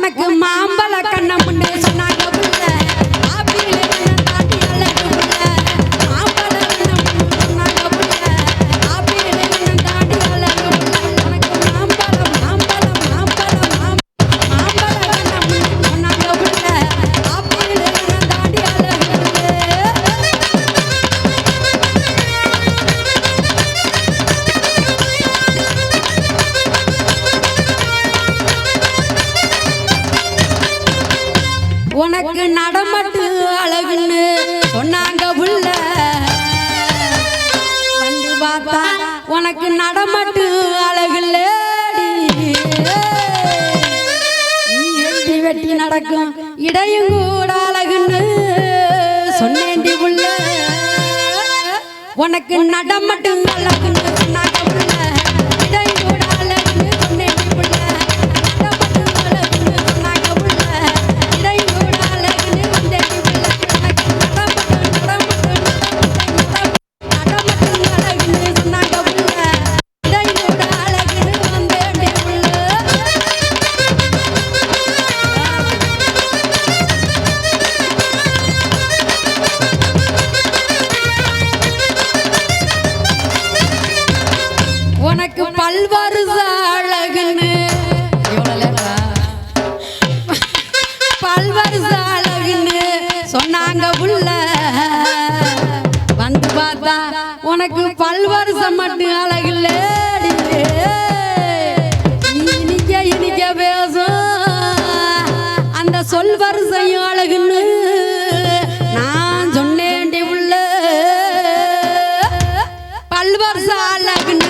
உனக்கு மாம்பழ கண்ணம் சொன்னாங்க உனக்கு நடமாட்டு அழகுல வெட்டி நடக்கும் இடையும் கூட அழகுன்னு சொன்னேண்டி உள்ள. உனக்கு நடமாட்டு அழகுன்னு உனக்கு பல்வருஷம் மட்டும் அழகில்லே இனிக்க இனிக்க பேசும். அந்த சொல் வருஷையும் அழகுன்னு நான் சொன்னேன் உள்ள. பல்வருஷம் அழகுன்னு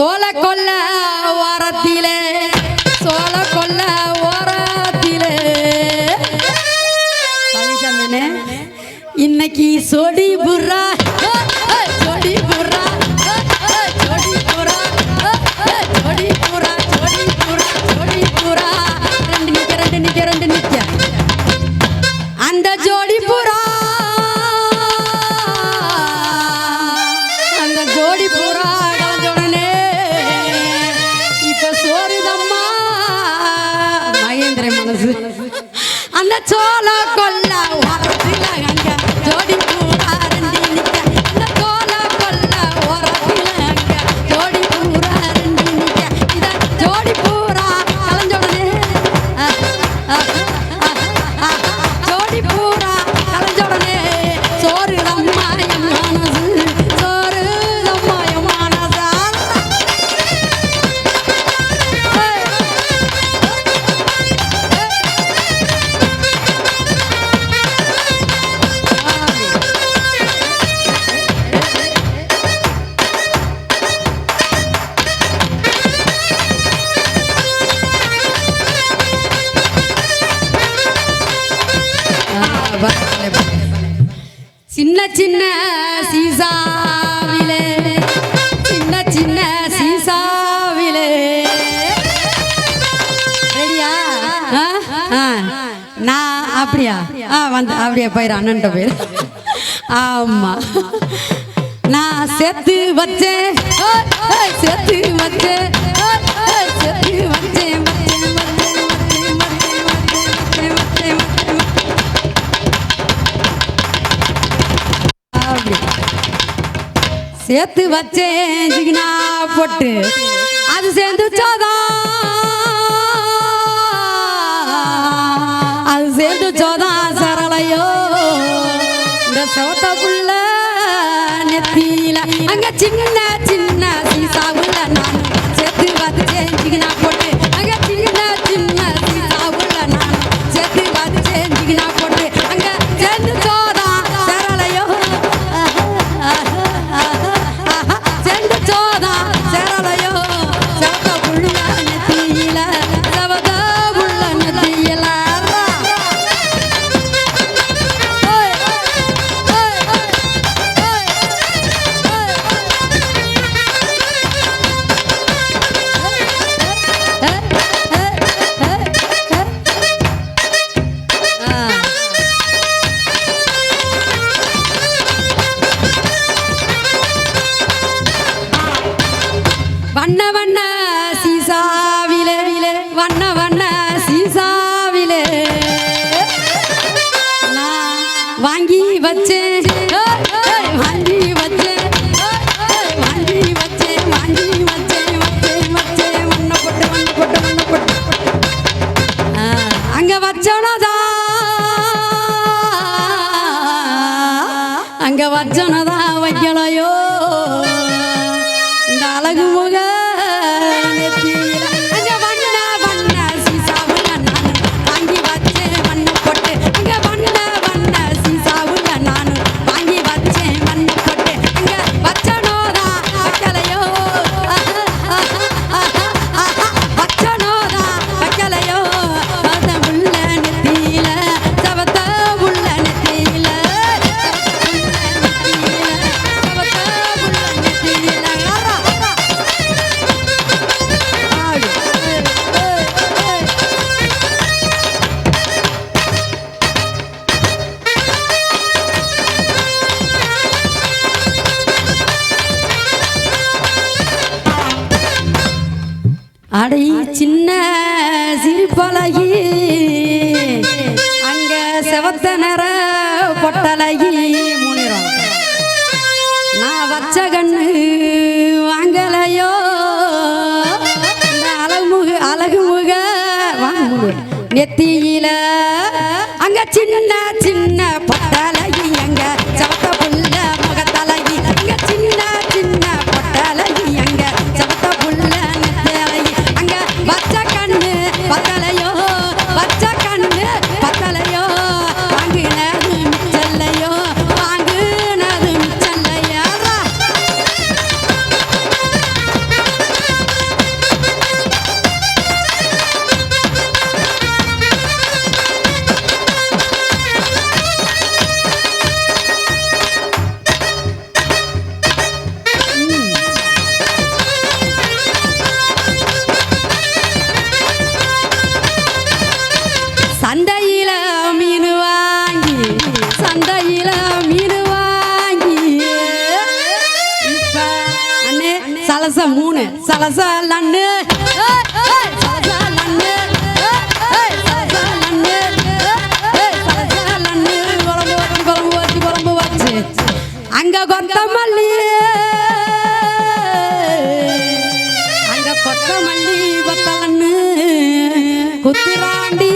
சோழ கொல்ல வாரத்திலே சோழ கொல்ல வாரத்திலே பழனிசாமி இன்னைக்கு சொடி புறா நான் அப்படியா? ஆ வந்து அப்படியா போயிரு அண்ணன்ட்ட பேர் ஆமா. நான் சேர்த்து வச்சேன். சேர்த்து வச்சேன். சேர்த்து வச்சேன் சேர்த்து வச்சேன் ஜிகினா போட்டு. அது சேர்ந்து சோதான் 今天呢 வச்சு. வாங்கி வச்சு. வாங்கி வச்சு வாங்கி வச்சு வச்சு வச்சு. ஒன்ன போட்டு ஒன்ன போட்டு ஒன்ன போட்டு அங்க வச்சோனதா வைக்கலையோ. போயிடும் நான் வச்ச கண்ணு வாங்கலையோ? அழகுமுக அழகுமுக வாங்க நெத்தியில அங்க சின்ன சின்ன সালাসালান্নে সালাসালান্নে সালাসালান্নে সালাসালান্নে, গরম গরম গরম গরম বাজছে আঙ্গা গন্তা মালি আঙ্গা কত মালি বতালান্নে কুতিরান্ডি